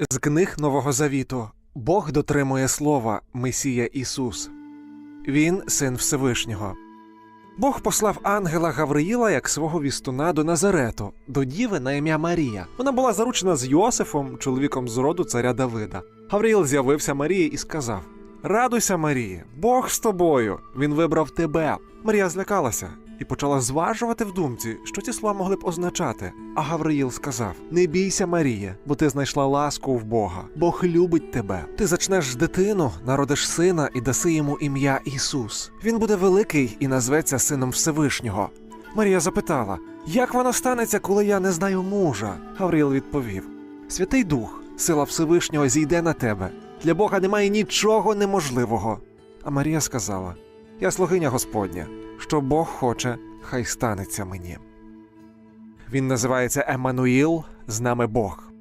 З книг Нового Завіту Бог дотримує слова Месія Ісус. Він син Всевишнього. Бог послав ангела Гавриїла як свого вістуна до Назарету, до діви на ім'я Марія. Вона була заручена з Йосифом, чоловіком з роду царя Давида. Гавриїл з'явився Марії і сказав: Радуйся, Марії, Бог з тобою. Він вибрав тебе. Марія злякалася і почала зважувати в думці, що ці слова могли б означати. А Гавриїл сказав: Не бійся, Марія, бо ти знайшла ласку в Бога. Бог любить тебе. Ти зачнеш дитину, народиш сина і даси йому ім'я Ісус. Він буде великий і назветься сином Всевишнього. Марія запитала: Як воно станеться, коли я не знаю мужа? Гавриїл відповів: Святий Дух, сила Всевишнього зійде на тебе. Для Бога немає нічого неможливого. А Марія сказала: Я слугиня Господня, що Бог хоче, хай станеться мені. Він називається Еммануїл, з нами Бог.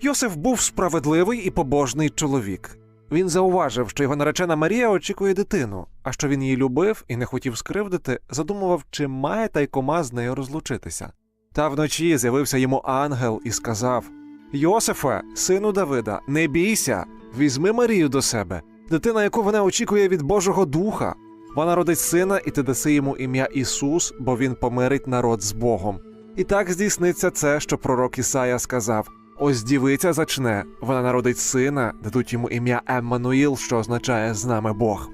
Йосиф був справедливий і побожний чоловік. Він зауважив, що його наречена Марія очікує дитину, а що він її любив і не хотів скривдити, задумував, чи має тайкома з нею розлучитися. Та вночі з'явився йому ангел і сказав: Йосифе, сину Давида, не бійся, візьми Марію до себе, дитина, яку вона очікує від Божого Духа. Вона родить сина, і ти даси йому ім'я Ісус, бо він помирить народ з Богом. І так здійсниться це, що пророк Ісая сказав: Ось дівиця зачне, вона народить сина, дадуть йому ім'я Еммануїл, що означає з нами Бог.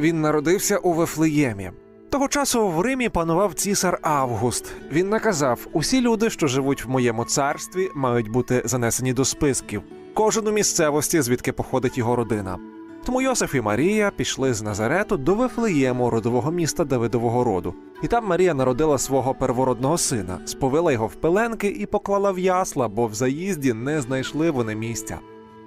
Він народився у Вифлеємі. Того часу в Римі панував цісар Август. Він наказав: усі люди, що живуть в моєму царстві, мають бути занесені до списків, кожен у місцевості, звідки походить його родина. Тому Йосиф і Марія пішли з Назарету до Вифлеєму, родового міста Давидового роду. І там Марія народила свого первородного сина, сповила його в пеленки і поклала в ясла, бо в заїзді не знайшли вони місця.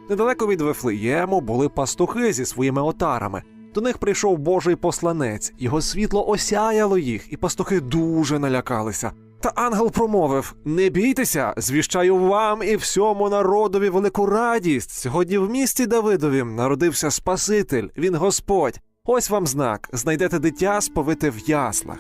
Недалеко від Вифлеєму були пастухи зі своїми отарами. До них прийшов Божий посланець, його світло осяяло їх, і пастухи дуже налякалися. Та ангел промовив: Не бійтеся, звіщаю вам і всьому народові велику радість. Сьогодні в місті Давидові народився Спаситель, він Господь. Ось вам знак: знайдете дитя сповите в яслах.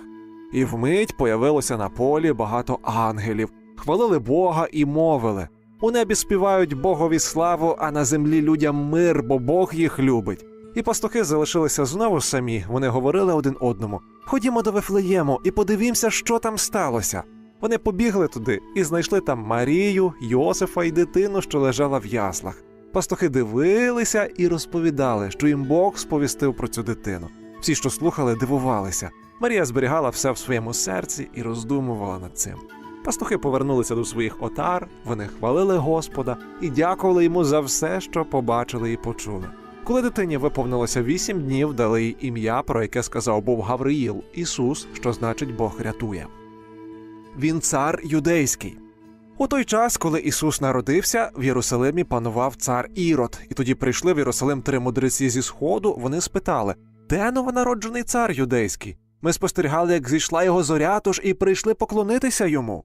І вмить появилося на полі багато ангелів, хвалили Бога і мовили. У небі співають Богові славу, а на землі людям мир, бо Бог їх любить. І пастухи залишилися знову самі. Вони говорили один одному: Ходімо до Вифлеєму і подивімося, що там сталося. Вони побігли туди і знайшли там Марію, Йосифа і дитину, що лежала в яслах. Пастухи дивилися і розповідали, що їм Бог сповістив про цю дитину. Всі, що слухали, дивувалися. Марія зберігала все в своєму серці і роздумувала над цим. Пастухи повернулися до своїх отар, вони хвалили Господа і дякували йому за все, що побачили і почули. Коли дитині виповнилося вісім днів, дали їй ім'я, про яке сказав був Гавриїл, Ісус, що значить Бог рятує. Він цар юдейський. У той час, коли Ісус народився, в Єрусалимі панував цар Ірод, і тоді прийшли в Єрусалим три мудреці зі сходу. Вони спитали: де новонароджений цар юдейський? Ми спостерігали, як зійшла його зоря, тож і прийшли поклонитися йому.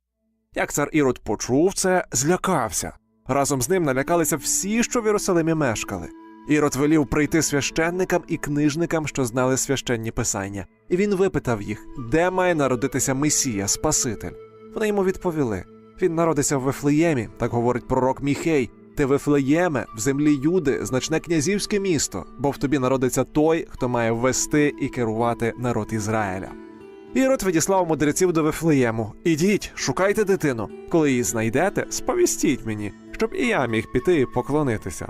Як цар Ірод почув це, злякався. Разом з ним налякалися всі, що в Єрусалимі мешкали. Ірод велів прийти священникам і книжникам, що знали священні писання, і він випитав їх, де має народитися Месія, Спаситель. Вони йому відповіли: він народиться в Вифлеємі, так говорить пророк Міхей. Ти Вифлеєме, в землі Юди, значне князівське місто, бо в тобі народиться той, хто має ввести і керувати народ Ізраїля. Ірод відіслав мудреців до Вифлеєму. Ідіть, шукайте дитину. Коли її знайдете, сповістіть мені, щоб і я міг піти і поклонитися.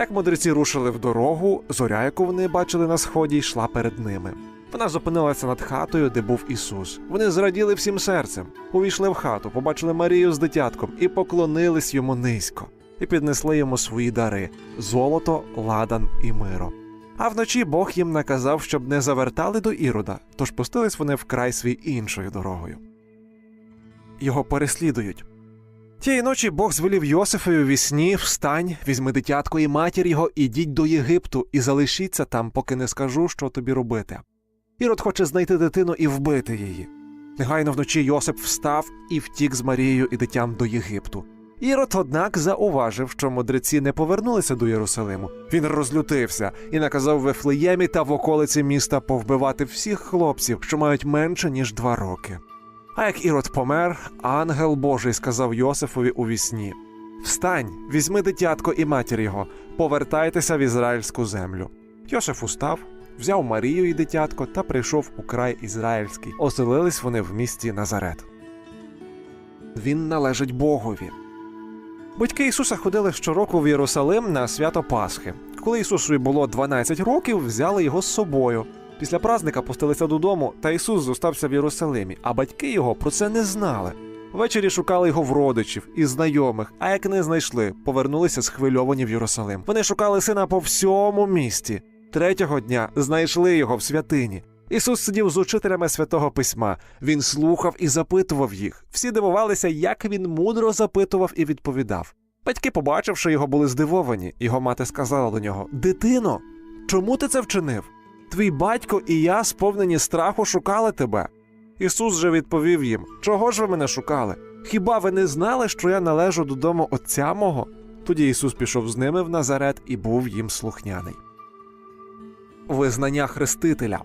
Як мудреці рушили в дорогу, зоря, яку вони бачили на сході, йшла перед ними. Вона зупинилася над хатою, де був Ісус. Вони зраділи всім серцем, увійшли в хату, побачили Марію з дитятком і поклонились йому низько, і піднесли йому свої дари золото, ладан і миро. А вночі Бог їм наказав, щоб не завертали до Ірода, тож пустились вони в край свій іншою дорогою. Його переслідують. Тієї ночі Бог звелів Йосифові вісні встань, візьми дитятко і матір його, ідіть до Єгипту і залишіться там, поки не скажу, що тобі робити. Ірод хоче знайти дитину і вбити її. Негайно вночі Йосип встав і втік з Марією і дитям до Єгипту. Ірод, однак, зауважив, що мудреці не повернулися до Єрусалиму. Він розлютився і наказав Вифлеємі та в околиці міста повбивати всіх хлопців, що мають менше ніж два роки. А як Ірод помер, ангел Божий сказав Йосифові у вісні: Встань, візьми дитятко і матір його, повертайтеся в ізраїльську землю. Йосиф устав, взяв Марію і дитятко та прийшов у край ізраїльський. Оселились вони в місті Назарет. Він належить Богові. Батьки Ісуса ходили щороку в Єрусалим на свято Пасхи. Коли Ісусові було 12 років, взяли його з собою. Після праздника пустилися додому, та Ісус зостався в Єрусалимі, а батьки його про це не знали. Ввечері шукали його в родичів і знайомих, а як не знайшли, повернулися схвильовані в Єрусалим. Вони шукали сина по всьому місті. Третього дня знайшли його в святині. Ісус сидів з учителями святого письма. Він слухав і запитував їх. Всі дивувалися, як він мудро запитував і відповідав. Батьки, побачивши його, були здивовані. Його мати сказала до нього: Дитино, чому ти це вчинив? Твій батько і я, сповнені страху, шукали тебе. Ісус же відповів їм: Чого ж ви мене шукали? Хіба ви не знали, що я належу додому Отця мого? Тоді Ісус пішов з ними в Назарет і був їм слухняний. Визнання Хрестителя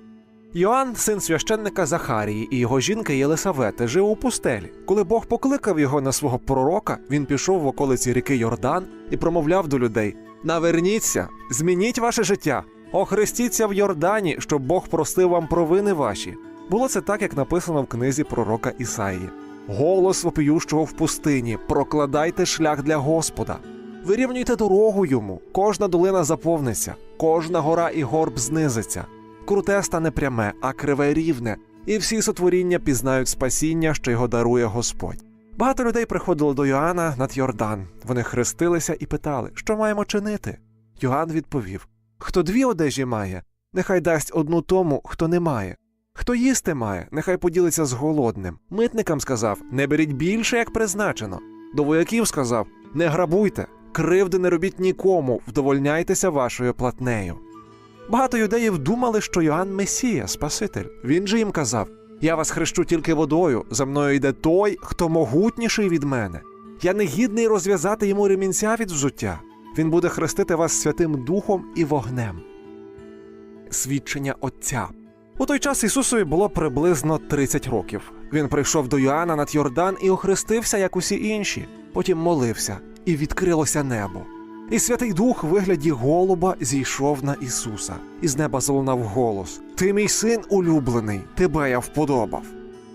Йоанн, син священника Захарії і його жінка Єлисавети, жив у пустелі. Коли Бог покликав його на свого пророка, він пішов в околиці ріки Йордан і промовляв до людей: Наверніться, змініть ваше життя, охрестіться в Йордані, щоб Бог простив вам провини ваші. Було це так, як написано в книзі пророка Ісаї. Голос вопіющого в пустині, прокладайте шлях для Господа. Вирівнюйте дорогу йому, кожна долина заповниться, кожна гора і горб знизиться. Круте стане пряме, а криве рівне, і всі сотворіння пізнають спасіння, що його дарує Господь. Багато людей приходило до Йоанна над Йордан. Вони хрестилися і питали, що маємо чинити. Йоанн відповів: Хто дві одежі має, нехай дасть одну тому, хто не має. Хто їсти має, нехай поділиться з голодним. Митникам сказав: не беріть більше, як призначено. До вояків сказав: не грабуйте, кривди не робіть нікому, вдовольняйтеся вашою платнею. Багато юдеїв думали, що Йоанн Месія, Спаситель. Він же їм казав: Я вас хрещу тільки водою, за мною йде той, хто могутніший від мене. Я не гідний розв'язати йому ремінця від взуття. Він буде хрестити вас Святим Духом і вогнем. Свідчення Отця. У той час Ісусові було приблизно 30 років. Він прийшов до Йоанна над Йордан і охрестився, як усі інші. Потім молився, і відкрилося небо. І Святий Дух в вигляді голуба зійшов на Ісуса. І з неба залунав голос: Ти мій син улюблений, тебе я вподобав.